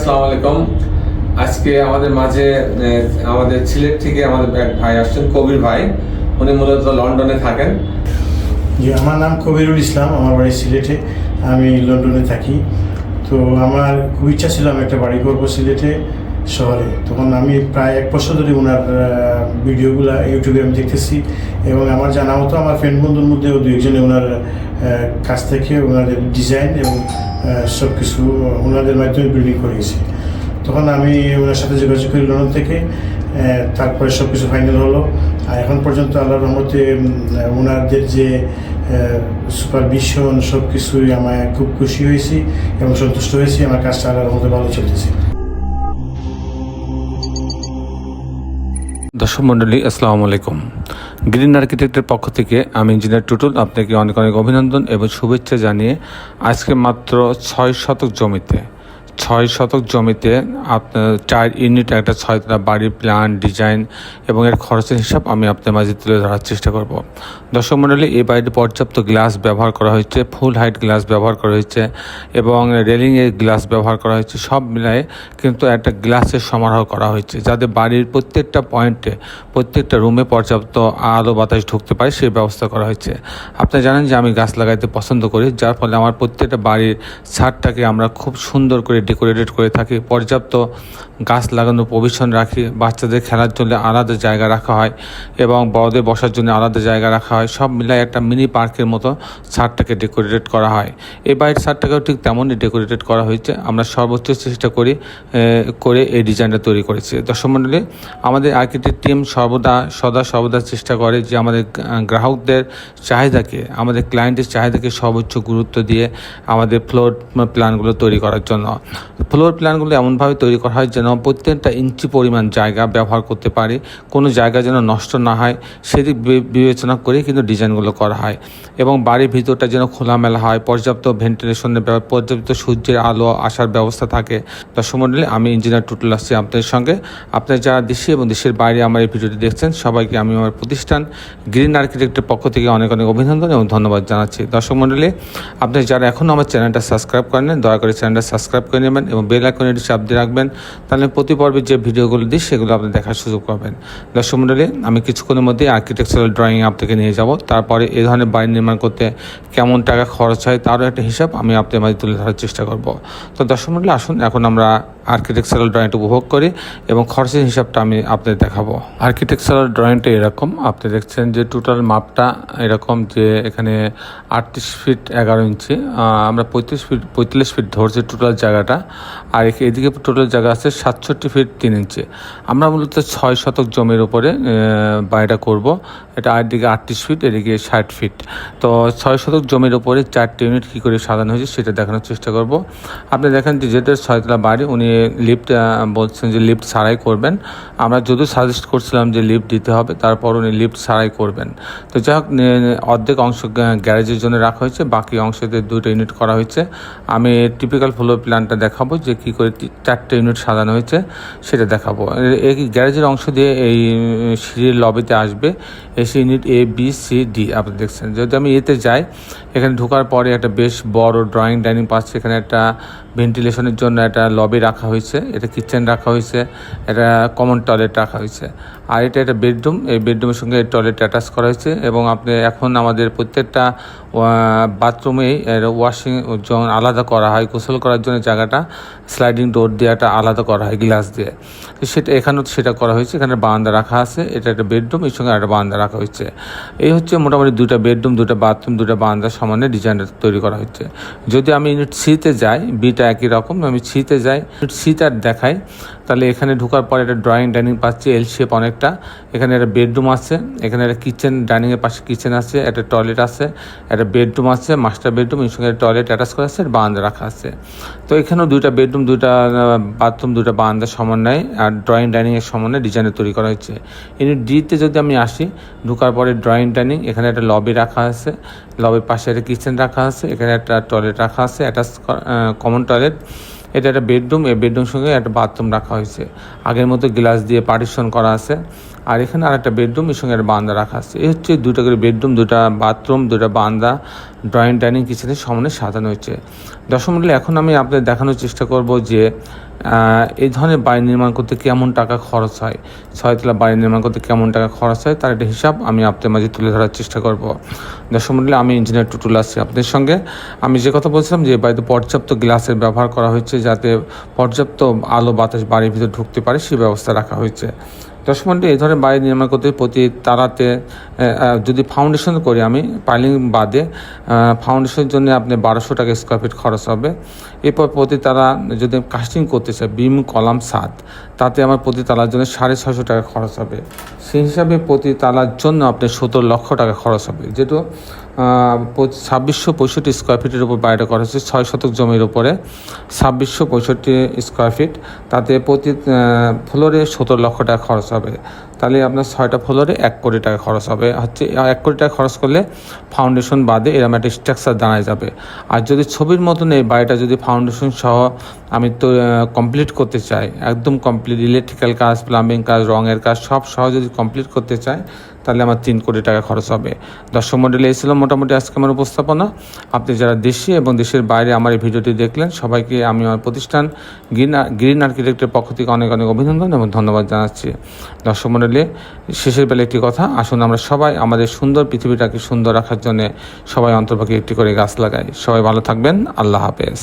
আসসালামু আলাইকুম। আজকে আমাদের মাঝে আমাদের সিলেট থেকে আমাদের এক ভাই আসছেন কবির ভাই। উনি মূলত লন্ডনে থাকেন। জি, আমার নাম কবিরুল ইসলাম, আমার বাড়ি সিলেটে। আমি লন্ডনে থাকি। তো আমার খুব ইচ্ছা ছিল আমি একটা বাড়ি করব সিলেটে। শহরে। তখন আমি প্রায় এক বছর ধরে ওনার ভিডিওগুলো ইউটিউবে আমি দেখতেছি এবং আমার জানা মতো আমার ফ্রেন্ড বন্ধুর মধ্যেও দু একজনে ওনার কাছ থেকে ওনাদের ডিজাইন এবং সব কিছু ওনাদের মাধ্যমে বিল্ডিং করিয়েছি তখন আমি ওনার সাথে যোগাযোগ করি লন্ডন থেকে তারপরে সব কিছু ফাইনাল হলো। আর এখন পর্যন্ত আল্লাহর রহমতে ওনাদের যে সুপারভিশন সব কিছুই আমায় খুব খুশি হয়েছি এবং সন্তুষ্ট হয়েছি। আমার কাজটা আল্লাহর রহমতে ভালো চলতেছে। দর্শক মণ্ডলী, আসসালামু আলাইকুম। গ্রিন আর্কিটেক্টের পক্ষ থেকে আমি ইঞ্জিনিয়ার টুটুল আপনাকে অনেক অনেক অভিনন্দন এবং শুভেচ্ছা জানিয়ে আজকে মাত্র ছয় শতক জমিতে ছয় শতক জমিতে আপনার চার ইউনিট একটা ছয়তলা বাড়ির প্ল্যান ডিজাইন এবং এর খরচের হিসাব আমি আপনার মাঝে তুলে ধরার চেষ্টা করব। দর্শক মণ্ডলী, এই বাড়িতে পর্যাপ্ত গ্লাস ব্যবহার করা হয়েছে ফুল হাইট গ্লাস ব্যবহার করা হয়েছে এবং রেলিংয়ের গ্লাস ব্যবহার করা হয়েছে। সব মিলায়ে কিন্তু একটা গ্লাসের সমারোহ করা হয়েছে, যাতে বাড়ির প্রত্যেকটা পয়েন্টে প্রত্যেকটা রুমে পর্যাপ্ত আলো বাতাস ঢুকতে পারে, সেই ব্যবস্থা করা হয়েছে। আপনারা জানেন যে আমি গাছ লাগাইতে পছন্দ করি, যার ফলে আমার প্রত্যেকটা বাড়ির ছাদটাকে আমরা খুব সুন্দর করে ডেকোরেটেড করে থাকি। পর্যাপ্ত গাছ লাগানোর প্রভিশন রাখি। বাচ্চাদের খেলার জন্য আলাদা জায়গা রাখা হয় এবং বড়দের বসার জন্য আলাদা জায়গা রাখা হয়। সব মিলায় একটা মিনি পার্কের মতো ছাদটাকে ডেকোরেটেড করা হয়। এই বাড়ির ছাদটাকেও ঠিক তেমনই ডেকোরেটেড করা হয়েছে। আমরা সর্বোচ্চ চেষ্টা করি করে এই ডিজাইনটা তৈরি করেছি। দর্শক মণ্ডলী আমাদের আর্কিটেক্ট টিম সর্বদা, সদা সর্বদা চেষ্টা করে যে আমাদের গ্রাহকদের চাহিদাকে, আমাদের ক্লায়েন্টের চাহিদাকে সর্বোচ্চ গুরুত্ব দিয়ে আমাদের ফ্লোর প্ল্যানগুলো তৈরি করার জন্য। ফ্লোর প্ল্যানগুলো এমনভাবে তৈরি করা হয় যেন প্রত্যেকটা ইঞ্চি পরিমাণ জায়গা ব্যবহার করতে পারি, কোনো জায়গা যেন নষ্ট না হয় সেদিক বিবেচনা করে কিন্তু ডিজাইনগুলো করা হয়। এবং বাড়ির ভিতরটা যেন খোলামেলা হয়, পর্যাপ্ত ভেন্টিলেশনের পর্যাপ্ত সূর্যের আলো আসার ব্যবস্থা থাকে। দর্শক আমি ইঞ্জিনিয়ার টুটুল আসছি আপনাদের সঙ্গে। আপনারা যারা দেশে এবং দেশের বাইরে আমার এই ভিডিওটি দেখছেন, সবাইকে আমি আমার প্রতিষ্ঠান গ্রিন আর্কিটেক্টের পক্ষ থেকে অনেক অনেক অভিনন্দন এবং ধন্যবাদ জানাচ্ছি। দর্শক মণ্ডলী আপনি যারা এখনও আমার চ্যানেলটা সাবস্ক্রাইব করেন দয়া করে চ্যানেলটা সাবস্ক্রাইব করে নেবেন এবং বেল আইকনটি চাপ দিয়ে রাখবেন, তাহলে প্রতি পর্বে যে ভিডিওগুলো দিই, সেগুলো আপনি দেখার সুযোগ পাবেন। দর্শক মন্ডলী, আমি কিছুক্ষণের মধ্যে আর্কিটেকচারাল ড্রয়িং আপনাকে নিয়ে যাব। তারপরে এ ধরনের বাড়ি নির্মাণ করতে কেমন টাকা খরচ হয়, তারও একটা হিসাব আমি আপনার মাঝে তুলে ধরার চেষ্টা করব। তো দর্শক মন্ডলী, আসুন, এখন আমরা আর্কিটেকচারাল ড্রয়িংটা উপভোগ করি এবং খরচের হিসাবটা আমি আপনাদের দেখাবো। আর্কিটেকচারাল ড্রয়িংটা এরকম, আপনি দেখছেন যে টোটাল মাপটা এরকম যে এখানে আটত্রিশ ফিট এগারো ইঞ্চি আমরা পঁয়ত্রিশ ফিট পঁয়তাল্লিশ ফিট ধরছি টোটাল জায়গাটা, আর এদিকে টোটাল জায়গা আছে সাতষট্টি ফিট তিন ইঞ্চি। আমরা মূলত ছয় শতক জমির উপরে বাড়িটা করব। এটা আর দিকে আটত্রিশ ফিট এদিকে ষাট ফিট তো ছয় শতক জমির উপরে চারটে ইউনিট কী করে সাজানো হয়েছে সেটা দেখানোর চেষ্টা করব। আপনি দেখেন যে যেটা ছয়তলা বাড়ি, উনি লিফট বলছেন যে লিফট সারাই করবেন। আমরা যদিও সাজেস্ট করছিলাম যে লিফট দিতে হবে তারপর উনি লিফট সারাই করবেন। তো যাই হোক অর্ধেক অংশ গ্যারেজের জন্য রাখা হয়েছে, বাকি অংশতে দুটো ইউনিট করা হয়েছে। আমি টিপিক্যাল ফ্লোর প্ল্যানটা দেখাবো যে কী করে চারটে ইউনিট সাজানো হয়েছে, সেটা দেখাবো। এই গ্যারেজের অংশ দিয়ে এই সিঁড়ির লবিতে আসবে এসে unit A B C D আপনি দেখছেন। যদি আমি এতে যাই, এখানে ঢোকার পরে একটা বেশ বড় ড্রয়িং ডাইনিং পাচ্ছে, এখানে একটা ভেন্টিলেশনের জন্য একটা লবি রাখা হয়েছে এটা কিচেন রাখা হয়েছে এটা কমন টয়লেট রাখা হয়েছে। আর এটা একটা বেডরুম, এই বেডরুমের সঙ্গে টয়লেট অ্যাটাচ করা হয়েছে এবং আপনি এখন আমাদের প্রত্যেকটা বাথরুমেই ওয়াশিং যখন আলাদা করা হয়, গোসল করার জন্য জায়গাটা স্লাইডিং ডোর দিয়ে একটা আলাদা করা হয় গ্লাস দিয়ে। তো সেটা এখানেও সেটা করা হয়েছে, এখানে বারান্দা রাখা আছে, এটা একটা বেডরুম, এর সঙ্গে একটা বারান্দা রাখা হয়েছে। এই হচ্ছে মোটামুটি দুটা বেডরুম দুটা বাথরুম দুটা বারান্দা সমানে ডিজাইনটা তৈরি করা হচ্ছে যদি আমি ইউনিট সিতে যাই বিটা একই রকম, আমি সিতে যাই ইউনিট সিতে দেখাই তাহলে এখানে ঢোকার পরে একটা ড্রয়িং ডাইনিং পাচ্ছি এল শেপ অনেকটা। এখানে একটা বেডরুম আছে, এখানে একটা কিচেন ডাইনিংয়ের পাশে কিচেন আছে, একটা টয়লেট আছে, একটা বেডরুম আছে মাস্টার বেডরুম এর সঙ্গে টয়লেট অ্যাটাচ করা আছে, বারান্দা রাখা আছে। তো এখানেও দুইটা বেডরুম দুইটা বাথরুম দুইটা বারান্দার সমন্বয় আর ড্রয়িং ডাইনিংয়ের সমন্বয়ে ডিজাইনে তৈরি করা হয়েছে। ইউনিট ডিতে যদি আমি আসি, ঢোকার পরে ড্রয়িং ডাইনিং এখানে একটা লবি রাখা আছে লবির পাশে একটা কিচেন রাখা আছে, এখানে একটা টয়লেট রাখা আছে অ্যাটাচ কমন টয়লেট এটা একটা বেডরুম, এই বেডরুম সঙ্গে একটা বাথরুম রাখা হয়েছে। আগের মতো গ্লাস দিয়ে পার্টিশন করা আছে। আর এখানে আর একটা বেডরুম, এর সঙ্গে একটা বান্দা রাখা আছে। এই হচ্ছে দুটো করে বেডরুম দুটা বাথরুম দুটা বান্দা, ড্রয়িং, ডাইনিং, কিচেনের সামনে সাজানো হয়েছে। দশম মূল্যে এখন আমি আপনাদের দেখানোর চেষ্টা করব যে এই ধরনের বাড়ি নির্মাণ করতে কেমন টাকা খরচ হয়। ছয়তলা বাড়ি নির্মাণ করতে কেমন টাকা খরচ হয়, তার একটা হিসাব আমি আপনাদের মাঝে তুলে ধরার চেষ্টা করব। দর্শক মন্ডলী, আমি ইঞ্জিনিয়ার টুটুল আছি আপনাদের সঙ্গে। আমি যে কথা বলছিলাম যে, বাড়িতে পর্যাপ্ত গ্লাসের ব্যবহার করা হয়েছে, যাতে পর্যাপ্ত আলো বাতাস বাড়ির ভিতরে ঢুকতে পারে সেই ব্যবস্থা রাখা হয়েছে। দর্শক মন্ডলী এই ধরনের বাড়ি নির্মাণ করতে প্রতি তারাতে যদি ফাউন্ডেশন করি আমি পাইলিং বাদে ফাউন্ডেশনের জন্য আপনি বারোশো টাকা স্কোয়ার ফিট খরচ হবে। এরপর প্রতি তারা যদি কাস্টিং করতে চাই বিম, কলাম সাত তাতে আমার প্রতি তালার জন্য সাড়ে ছশো টাকা খরচ হবে। সেই হিসাবে প্রতি তালার জন্য আপনার সত্তর লক্ষ টাকা খরচ হবে। যেহেতু ছাব্বিশশো পঁয়ষট্টি স্কোয়ার ফিটের উপর বাড়িটা করা হচ্ছে ছয় শতক জমির উপরে। ছাব্বিশশো পঁয়ষট্টি স্কোয়ার ফিট তাতে প্রতি ফ্লোরে সত্তর লক্ষ টাকা খরচ হবে। তাহলে আপনার ছয়টা ফ্লোরে এক কোটি টাকা খরচ হবে। হচ্ছে, এক কোটি টাকা খরচ করলে ফাউন্ডেশন বাদে এরকম একটা স্ট্রাকচার দাঁড়ায় যাবে। আর যদি ছবির মতন এই বাড়িটা যদি ফাউন্ডেশন সহ আমি তো কমপ্লিট করতে চাই, একদম কমপ্লিট ইলেকট্রিক্যাল কাজ প্লাম্বিং কাজ, রঙের কাজ, সব সহ যদি কমপ্লিট করতে চাই তাহলে আমার তিন কোটি টাকা খরচ হবে। দর্শক মন্ডলে, এই ছিল মোটামুটি আজকে আমার উপস্থাপনা। আপনি যারা দেশে এবং দেশের বাইরে আমার এই ভিডিওটি দেখলেন, সবাইকে আমি আমার প্রতিষ্ঠান গ্রিন গ্রিন আর্কিটেক্টের পক্ষ থেকে অনেক অনেক অভিনন্দন এবং ধন্যবাদ জানাচ্ছি। দর্শক মন্ডলে, শেষের বেলা একটি কথা, আসুন আমরা সবাই আমাদের সুন্দর পৃথিবীটাকে সুন্দর রাখার জন্য সবাই অন্তর্পক্ষে একটি করে গাছ লাগাই। সবাই ভালো থাকবেন, আল্লাহ হাফেজ।